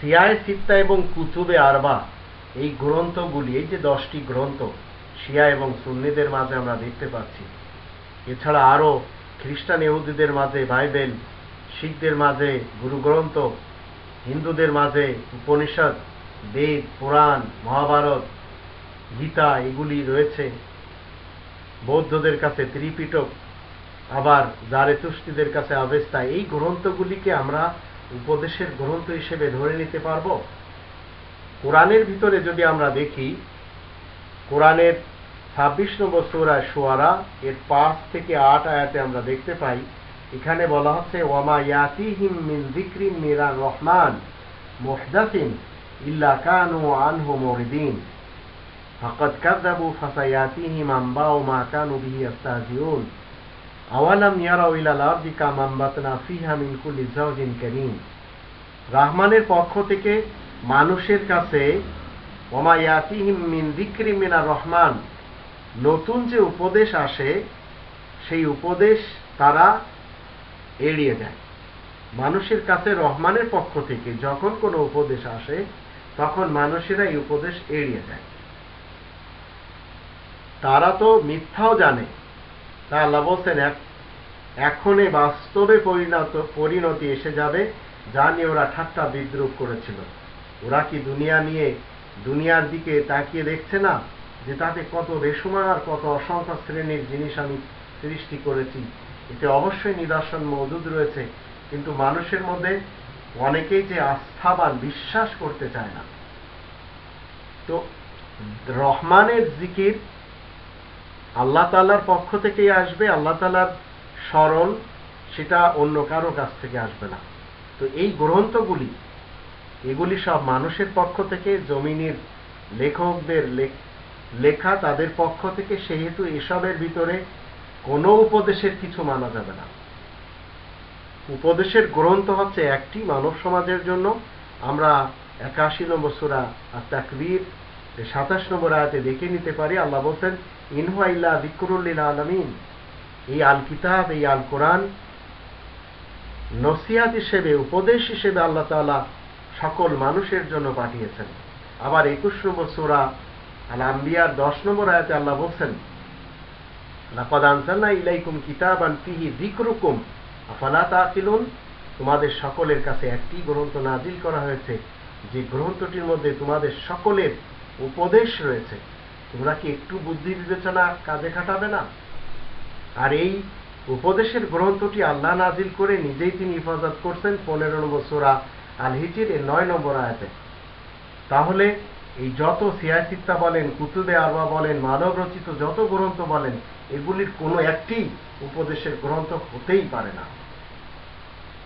সিয়ায় এবং কুতুবে আরবা, এই গ্রন্থগুলি, এই যে দশটি গ্রন্থ, শিয়া এবং সুন্নিদের মাঝে আমরা দেখতে পাচ্ছি। এছাড়া আরও খ্রিস্টান ইহুদিদের মাঝে বাইবেল, শিখদের মাঝে গুরুগ্রন্থ, হিন্দুদের মাঝে উপনিষদ, বেদ, পুরাণ, মহাভারত, গীতা, এগুলি রয়েছে। বৌদ্ধদের কাছে ত্রিপিটক আবার জারেতুষ্টিদের কাছে আবেস্তা এই গ্রন্থগুলিকে আমরা উপদেশের গ্রন্থ হিসেবে ধরে নিতে পারব। কোরআনের ভিতরে যদি আমরা দেখি, কোরআনের ছাব্বিশ নম্বর সুরায় সোয়ারা এর পাঁচ থেকে আট আয়াতে আমরা দেখতে পাই, এখানে বলা হচ্ছে, ওয়ামা ইয়াতিহিম মিন যিকরিন মিরার রহমান মুহদাসিন ইল্লা কানু আনহু মুরিদিন। ফাসায়াতিহিম মা কানু বিহি আওয়ালাম ইয়ারাউ ইলাল আরদি কাম আম্বাতনা ফিহা মিন কারীম। রাহমানের পক্ষ থেকে মানুষের কাছে, ওমা ইয়াতিহিম মিন মিনার রহমান। নতুন যে উপদেশ আসে, সেই উপদেশ তারা এড়িয়ে যায় মানুষের কাছে রহমানের পক্ষ থেকে যখন কোনো উপদেশ আসে, তখন মানুষেরা এই উপদেশ এড়িয়ে যায় তারা তো মিথ্যাও জানে। তা আল্লাহ বলছেন এক এখনে বাস্তবে পরিণত, পরিণতি এসে যাবে, যা নিয়ে ওরা ঠাট্টা বিদ্রুপ করেছিল। ওরা কি দুনিয়া নিয়ে, দুনিয়ার দিকে তাকিয়ে দেখছে না যে তাতে কত বেসুমার আর কত অসংখ্য শ্রেণির জিনিস আমি সৃষ্টি করেছি? এতে অবশ্যই নিদর্শন মজুদ রয়েছে, কিন্তু মানুষের মধ্যে অনেকেই যে আস্থাবান বিশ্বাস করতে চায় না। তো রহমানের জিকির আল্লাহ তালার পক্ষ থেকেই আসবে, আল্লাহ তালার স্মরণ সেটা অন্য কারও কাছ থেকে আসবে না। তো এই গ্রন্থগুলি, এগুলি সব মানুষের পক্ষ থেকে, জমিনের লেখকদের লেখা তাদের পক্ষ থেকে, সেহেতু এসবের ভিতরে কোনো উপদেশের কিছু মানা যাবে না। উপদেশের গ্রন্থ হচ্ছে একটি মানব সমাজের জন্য। আমরা একাশি নম্বর সুরা আর তাকবীর সাতাশ নম্বর আয়াতে দেখে নিতে পারি, আল্লাহ বলছেন ইনহুয়া ইল্লা আলমিন। এই আল কিতাব, এই আল কোরআন নসিহাত হিসেবে, উপদেশ হিসেবে আল্লাহ তালা সকল মানুষের জন্য পাঠিয়েছেন। আবার একুশ নম্বর সোরা আল আম্বিয়ার দশ নম্বর আয়াতে আল্লাহ বলছেন, লাকাদ আনসালনা ইলাইকুম কিতাবান ফিহি যিকরুকুম। আফালা তাকিলুন তোমাদের সকলের কাছে একটি গ্রন্থ নাজিল করা হয়েছে। যে গ্রন্থটির মধ্যে তোমাদের সকলের উপদেশ রয়েছে। তোমরা কি একটু বুদ্ধি বিবেচনা কাজে খাটাবে না? আর এই উপদেশের গ্রন্থটি আল্লাহ নাজিল করে নিজেই তিনি হেফাজত করছেন পনেরো নম্বর সোরা আল হিচির এর নয় নম্বর আয়াতে। তাহলে এই যত সিয়াসিত্তা বলেন, কুতুবে আরবা বলেন মানব রচিত যত গ্রন্থ বলেন, এগুলির কোনো একটি উপদেশের গ্রন্থ হতেই পারে না।